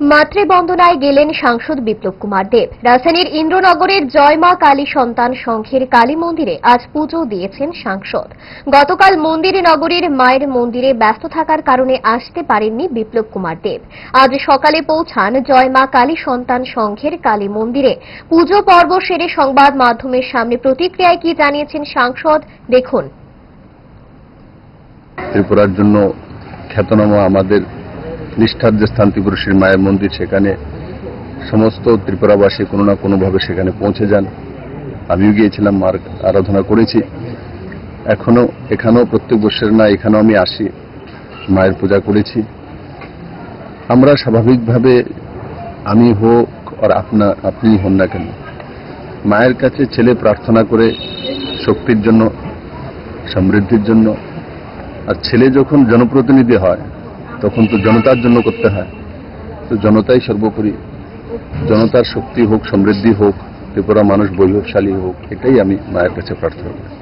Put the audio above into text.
মাতৃবন্দনায় গেলেন সাংসদ বিপ্লব কুমার দেব। রাজধানীর ইন্দ্রনগরের জয়মা কালী সন্তান সংঘের কালী মন্দিরে আজ পুজো দিয়েছেন সাংসদ। গতকাল মন্দিরে নগরীর মায়ের মন্দিরে ব্যস্ত থাকার কারণে আসতে পারেননি বিপ্লব কুমার দেব। আজ সকালে পৌঁছান জয়মা কালী সন্তান সংঘের কালী মন্দিরে। পুজো পর্ব সেরে সংবাদ মাধ্যমের সামনে প্রতিক্রিয়ায় কি জানিয়েছেন সাংসদ? দেখুন। ত্রিপুরার জন্য খ্যাতনামা আমাদের নিষ্ঠার যে স্থান ত্রিপুরুষের মায়ের মন্দির, সেখানে সমস্ত ত্রিপুরাবাসী কোনো না কোনোভাবে সেখানে পৌঁছে যান। আমিও গিয়েছিলাম, মার আরাধনা করেছি। এখনও, এখানেও প্রত্যেক বছর না এখানেও আমি আসি, মায়ের পূজা করেছি। আমরা স্বাভাবিকভাবে আমি হোক আর আপনা, আপনি হন না কেন, মায়ের কাছে ছেলে প্রার্থনা করে শক্তির জন্য, সমৃদ্ধির জন্য, আর ছেলে যখন জনপ্রতিনিধি হয় তখন তো জনতার জন্য করতে হয়। তো জনতাই সর্বোপরি, জনতার শক্তি হোক, সমৃদ্ধি হোক ত্রিপুরা মানুষ বৈভবশালী হোক, এটাই আমি মায়ের কাছে প্রার্থনা করি।